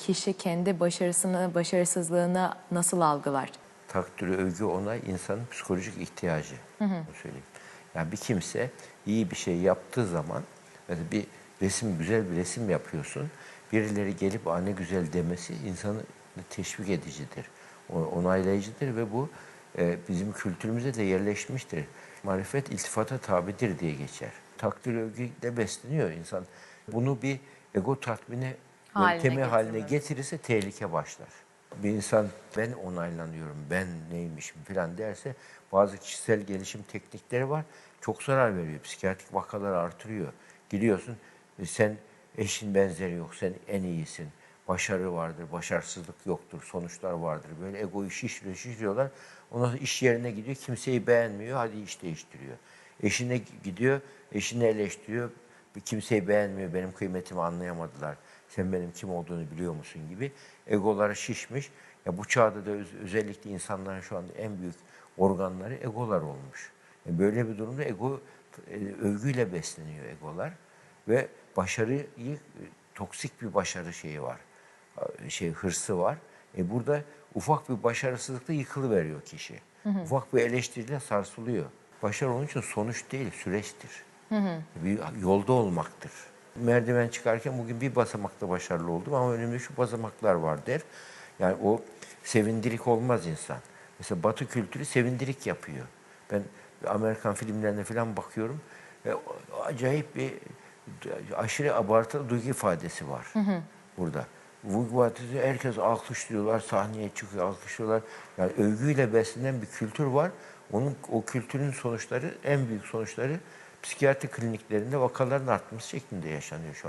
Kişi kendi başarısını, başarısızlığını nasıl algılar? takdir, övgü, onay insanın psikolojik ihtiyacı. Onu söyleyeyim. Yani bir kimse iyi bir şey yaptığı zaman, mesela bir resim, güzel bir resim yapıyorsun, birileri gelip Aa, ne güzel demesi insanı teşvik edicidir, onaylayıcıdır ve bu e, bizim kültürümüze de yerleşmiştir. Marifet iltifata tabidir diye geçer. Takdir övgüyle besleniyor insan. Bunu bir ego tatmini Haline yöntemi haline getirirse tehlike başlar. Bir insan ben onaylanıyorum, ben neymişim falan derse bazı kişisel gelişim teknikleri var. Çok zarar veriyor. Psikiyatrik vakalar artırıyor. Gidiyorsun e, sen eşin benzeri yok, sen en iyisin. Başarı vardır, başarısızlık yoktur, sonuçlar vardır. Böyle egoyu şişiriyor, şişiriyorlar. Ondan sonra iş yerine gidiyor, kimseyi beğenmiyor, hadi iş değiştiriyor. Eşine gidiyor, eşini eleştiriyor, kimseyi beğenmiyor, benim kıymetimi anlayamadılar. Sen benim kim olduğunu biliyor musun gibi egoları şişmiş. Ya bu çağda da öz- özellikle insanların şu anda en büyük organları egolar olmuş. Yani böyle bir durumda ego e, övgüyle besleniyor egolar ve başarıyı e, toksik bir başarı şeyi var. Şey hırsı var. E burada ufak bir başarısızlıkla yıkılıveriyor kişi. Ufak bir eleştiriyle sarsılıyor. Başarı onun için sonuç değil, süreçtir bir yolda olmaktır. Merdiven çıkarken bugün bir basamakta başarılı oldum ama önümde şu basamaklar var der. Yani o sevindirik olmaz insan. Mesela Batı kültürü sevindirik yapıyor. Ben Amerikan filmlerine falan bakıyorum. E, acayip bir aşırı abartılı duygu ifadesi var burada. Bu ifadesi herkes alkışlıyorlar, sahneye çıkıyor, alkışlıyorlar. Yani övgüyle beslenen bir kültür var. Onun o kültürün sonuçları, en büyük sonuçları psikiyatri kliniklerinde vakaların artması şeklinde yaşanıyor şu an.